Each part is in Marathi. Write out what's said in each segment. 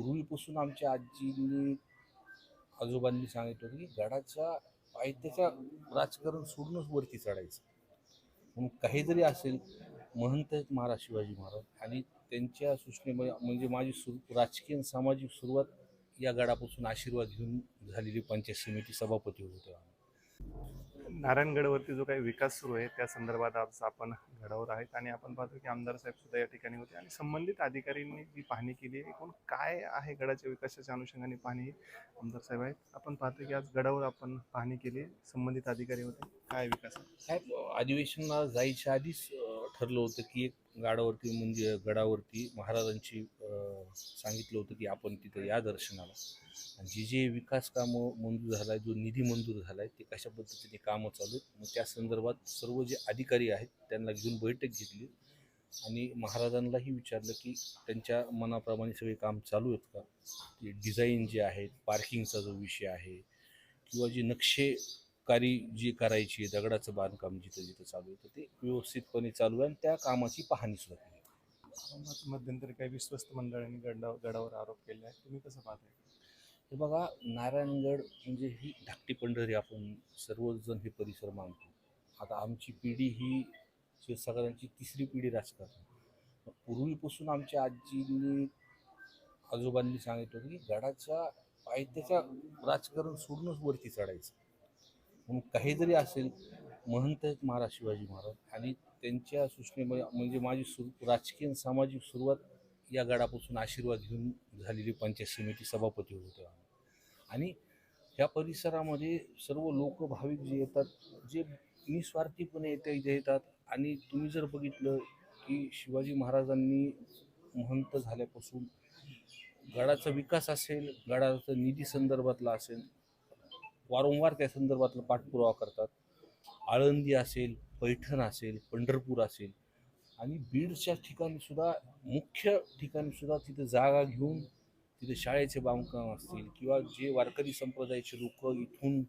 पूर्वीपासून आमच्या आजींनी आजोबांनी सांगितलं होतं की गडाच्या पायथ्याच्या राजकारण सोडूनच वरती चढायचं. म्हणून काही जरी असेल महंत आहेत महाराज शिवाजी महाराज आणि त्यांच्या सूचनेमुळे म्हणजे माझी सुरू राजकीय आणि सामाजिक सुरुवात या गडापासून आशीर्वाद घेऊन झालेली पंचायत समिती सभापती होतो नारायणगडवरती जो काही विकास सुरू आहे त्या संदर्भात आज आपण गडावर आहेत आणि आपण पाहतो की आमदार साहेब सुद्धा या ठिकाणी होते आणि संबंधित अधिकाऱ्यांनी जी पाहणी केली आहे एकूण काय आहे गडाच्या विकासाच्या अनुषंगाने पाहणी आमदार साहेब आहेत? आपण पाहतो की आज गडावर आपण पाहणी केली संबंधित अधिकारी होते. काय विकास साहेब अधिवेशनाला जायच्या आधीच ठरलं होतं की एक गडावरती म्हणजे गडावरती महाराजांची सांगितलं होतं की आपण तिथं या दर्शनाला. आणि जे जे विकास कामं मंजूर झाला आहे जो निधी मंजूर झाला आहे ते कशा पद्धतीने कामं चालू आहेत मग त्या संदर्भात सर्व जे अधिकारी आहेत त्यांना घेऊन बैठक घेतली. आणि महाराजांनाही विचारलं की त्यांच्या मनाप्रमाणे सगळे काम चालू आहेत का? ते डिझाईन जे आहेत पार्किंगचा जो विषय आहे किंवा जे नक्षेकारी जी करायची आहे, दगडाचं बांधकाम जिथं जिथं चालू आहे तर ते व्यवस्थितपणे चालू आहे आणि त्या कामाची पाहणी सुद्धा केली आपण पाहतो मध्यंतरी काही विश्वस्त मंडळांनी गडा गडावर आरोप केले आहेत. तुम्ही कसं पाहताय? हे बघा नारायणगड म्हणजे ही धाकटी पंढरी आपण सर्वजण हे परिसर मानतो. आता आमची पिढी ही सगळ्यांची तिसरी पिढी राजकारण. पूर्वीपासून आमच्या आजींनी आजोबांनी सांगितलं होतं की गडाच्या पायथ्याच्या राजकारण सोडूनच वरती चढायचं. म्हणून काही जरी असेल महंत आहेत महाराज शिवाजी महाराज. आणि त्यांच्या सूचनेमुळे म्हणजे माझी सु राजकीय आणि सामाजिक सुरुवात या गडापासून आशीर्वाद घेऊन झालेली पंचायत समिती सभापती होतो आणि ह्या परिसरामध्ये सर्व लोक भाविक जे येतात जे निस्वार्थीपणे येते इथे येतात. आणि तुम्ही जर बघितलं की शिवाजी महाराजांनी महंत झाल्यापासून गडाचा विकास असेल गडाचा निधी संदर्भातला असेल वारंवार त्या संदर्भातला पाठपुरावा करतात. आळंदी असेल पैठण असेल पंढरपूर असेल. आणि बीडच्या ठिकाणीसुद्धा मुख्य ठिकाणीसुद्धा तिथे जागा घेऊन तिथे शाळेचे बांधकाम असतील किंवा जे वारकरी संप्रदायाचे लोक इथून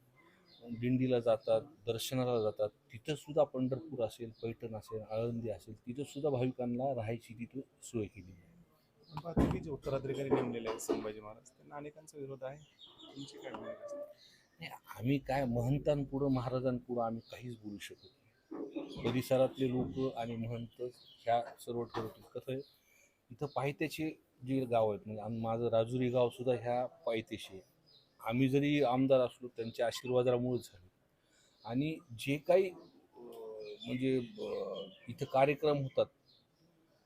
दिंडीला जातात दर्शनाला जातात तिथंसुद्धा पंढरपूर असेल पैठण असेल आळंदी असेल तिथंसुद्धा भाविकांना राहायची तिथं सोय केली आहे आपण जे उत्तराधिकारी नेमलेले आहेत संभाजी महाराज त्यांना अनेकांचा विरोध आहे. तुमची काय भूमिका असते? आम्ही काय महंतांपुढं महाराजांपुढं आम्ही काहीच बोलू शकत नाही. परिसरातले लोक आणि महंत ह्या सर्व ठरवतील. कसं आहे? इथं पायथ्याचे जे गाव आहेत म्हणजे माझं राजुरी गाव सुद्धा ह्या पायथ्याशी आहे. आम्ही जरी आमदार असलो त्यांच्या आशीर्वादामुळे झाले. आणि जे काही म्हणजे इथं कार्यक्रम होतात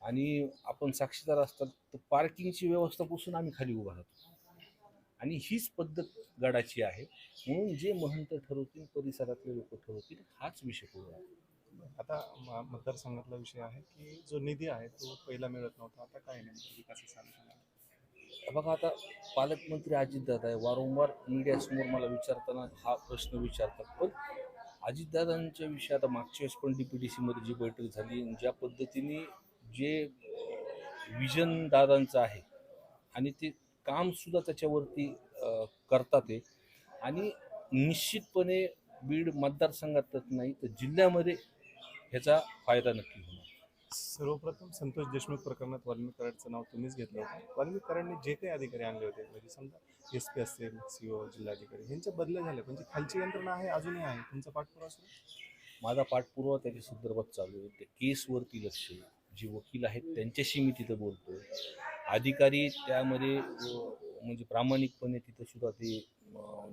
आणि आपण साक्षीदार असतात तर पार्किंगची व्यवस्थापासून आम्ही खाली उभा राहतो. आणि हीच पद्धत गडाची आहे. म्हणून जे महंत ठरवतील परिसरातले लोक ठरवतील हाच विषय पुढे आहे. आता मतदारसंघातला विषय आहे की जो निधी आहे तो पहिला मिळत नव्हता. आता काय नेमकं विकासाचा? बघा आता पालकमंत्री अजितदादा आहे. वारंवार मीडियासमोर मला विचारताना हा प्रश्न विचारतात. पण अजितदादांच्या विषयी आता मागच्या वेळेस पण डी पी डी सीमध्ये जी बैठक झाली ज्या पद्धतीने जे विजन दादांचं आहे आणि ते कामसुद्धा त्याच्यावरती अं, करतात आहे आणि निश्चितपणे बीड मतदारसंघातच नाही तर जिल्ह्यामध्ये ह्याचा फायदा नक्की होणार. सर्वप्रथम संतोष देशमुख प्रकरणात वाल्मिक कराडचं नाव तुम्हीच घेतलं होतं. वाल्मिक कराडने जे काही अधिकारी आणले होते म्हणजे समजा एस पी असतील सीओ जिल्हाधिकारी ह्यांच्या बदल्या झाल्या पण जी खालची यंत्रणा आहे अजूनही आहे. तुमचा पाठपुरावा? माझा पाठपुरावा त्याच्या संदर्भात चालू आहे. त्या केसवरती लक्ष जे वकील आहेत त्यांच्याशी मी तिथं बोलतोय. अधिकारी त्यामध्ये म्हणजे प्रामाणिकपणे तिथं सुद्धा ते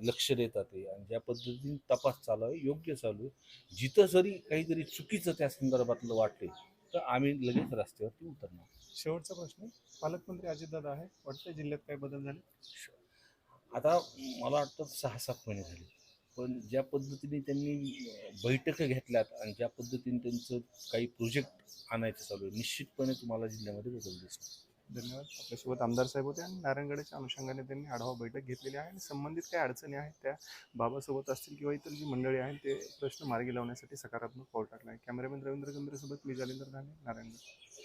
लक्ष देतात आणि ज्या पद्धतीने तपास चालू आहे योग्य चालू आहे. जिथं जरी काहीतरी चुकीचं त्या संदर्भातलं वाटले तर आम्ही लगेच रस्त्यावरती उतरणार. शेवटचा प्रश्न पालकमंत्री अजितदादा आहे. वाटतं जिल्ह्यात काय बदल झाले? आता मला वाटतं सहा सात महिने झाले. पण ज्या पद्धतीने त्यांनी बैठका घेतल्यात आणि ज्या पद्धतीने त्यांचं काही प्रोजेक्ट आणायचं चालू आहे निश्चितपणे तुम्हाला जिल्ह्यामध्ये बदल दिसणार. धन्यवाद. आपल्यासोबत आमदार साहेब होते आणि नारायणगडाच्या अनुषंगाने त्यांनी आढावा बैठक घेतलेली आहे आणि संबंधित काही अडचणी आहेत त्या बाबासोबत असतील किंवा इतर जी मंडळी आहेत ते प्रश्न मार्गी लावण्यासाठी सकारात्मक पाऊल टाकला आहे. कॅमेरामॅन रवींद्र गंभीरसोबत मी जालिंदर धाने नारायणगड